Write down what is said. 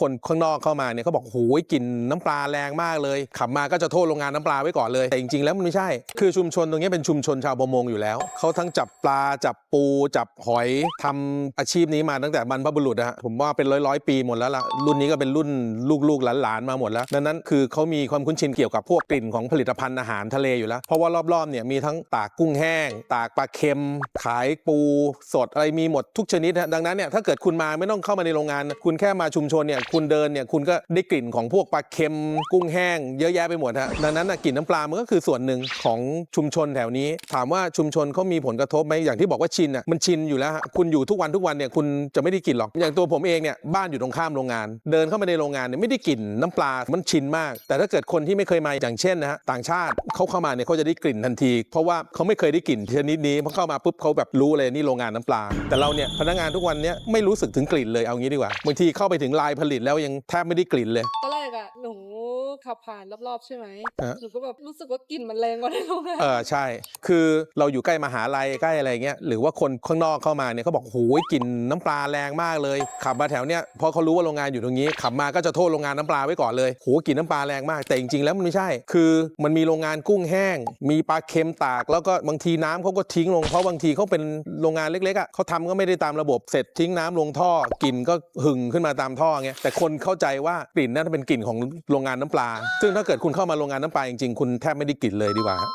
คนข้างนอกเข้ามาเนี่ยเขาบอกโอ้ยกลิ่นน้ำปลาแรงมากเลย ขับมาก็จะโทษโรงงานน้ำปลาไว้ก่อนเลย แต่จริงๆแล้วมันไม่ใช่ คือชุมชนตรงนี้เป็นชุมชนชาวประมงอยู่แล้ว เขาทั้งจับปลาจับปูจับหอยทำอาชีพนี้มาตั้งแต่บรรพบุรุษนะฮะผมว่าเป็นร้อยร้อยปีหมดแล้วล่ะรุ่นนี้ก็เป็นรุ่นลูกๆหลานๆมาหมดแล้วดังนั้นคือเขามีความคุ้นชินเกี่ยวกับพวกกลิ่นของผลิตภัณฑ์อาหารทะเลอยู่แล้ว เพราะว่ารอบๆเนี่ยมีทั้งตากกุ้งแห้ง ตากปลาเค็ม ขายปูสดอะไรมีหมดทุกชนิดฮะดังนั้นเนี่ยถ้าเกิดคุณมาไม่ต้องเข้ามาในโรงงาน คุณแค่มาชุมชนเนี่ยคุณเดินเนี่ยคุณก็ได้กลิ่นของพวกปลาเค็มกุ้งแห้งเยอะแยะไปหมดฮะดังนั้นนะกลิ่นน้ำปลามันก็คือส่วนหนึ่งของชุมชนแถวนี้ ถามว่าชุมชนเขามีผลกระทบไหมอย่างที่บอกว่าชินอะมันชินอยู่แล้วฮะคุณอยู่ทุกวันทุกวันเนี่ยคุณจะไม่ได้กลิ่นหรอกอย่างตัวผมเองเนี่ยบ้านอยู่ตรงข้ามโรงงาน เดินเข้ามาในโรงงานเนี่ยไม่ได้กลิ่นน้ำปลามันชินมาก แต่ถ้าเกิดคนที่ไม่เคยมาอย่างเช่นนะฮะต่างชาติเขาเข้ามาเนี่ยเขาจะได้กลิ่นทันที เพราะว่าเขาไม่เคยได้กลิ่นชนิดนี้พอเข้ามาปุ๊บเขาแบบรู้เลยนี่โรงงานน้ำปลา แต่เราเนี่ยพนักงานทุกวันเนี่ยไม่รู้สึกถึงกลิ่นเลยเอางี้ดีกว่าบางทีเข้าไปถึงลายผลิตแล้วยังแทบไม่ได้กลิ่นเลยตอนแรก ขับผ่านรอบๆใช่ไหมฮะหนูก็แบบรู้สึกว่ากลิ่นมันแรงกว่าในโรงงานเออใช่ คือเราอยู่ใกล้มหาลัยใกล้อะไรเงี้ยหรือว่าคนข้างนอกเข้ามาเนี่ยเขาบอกโอ้ยกลิ่นน้ำปลาแรงมากเลย ขับมาแถวเนี้ยพอเขารู้ว่าโรงงานอยู่ตรงนี้ ขับมาก็จะโทษโรงงานน้ำปลาไว้ก่อนเลยโหกลิ่นน้ำปลาแรงมาก แต่จริงๆแล้วมันไม่ใช่ คือมันมีโรงงานกุ้งแห้ง มีปลาเค็มตาก แล้วก็บางทีน้ำเขาก็ทิ้งลงเพราะบางทีเขาเป็นโรงงานเล็กๆอะเขาทำก็ไม่ได้ตามระบบเสร็จทิ้งน้ำลงท่อกลิ่นก็หึงขึ้นมาตามท่อเงี้ยแต่คนเข้าใจว่ากลิ่นนั่นเป็นกลิ่นของโรงงานน้ำปลา ซึ่งถ้าเกิดคุณเข้ามาโรงงานน้ำปลาจริงๆ คุณแทบไม่ได้กลิ่นเลยดีกว่าฮะ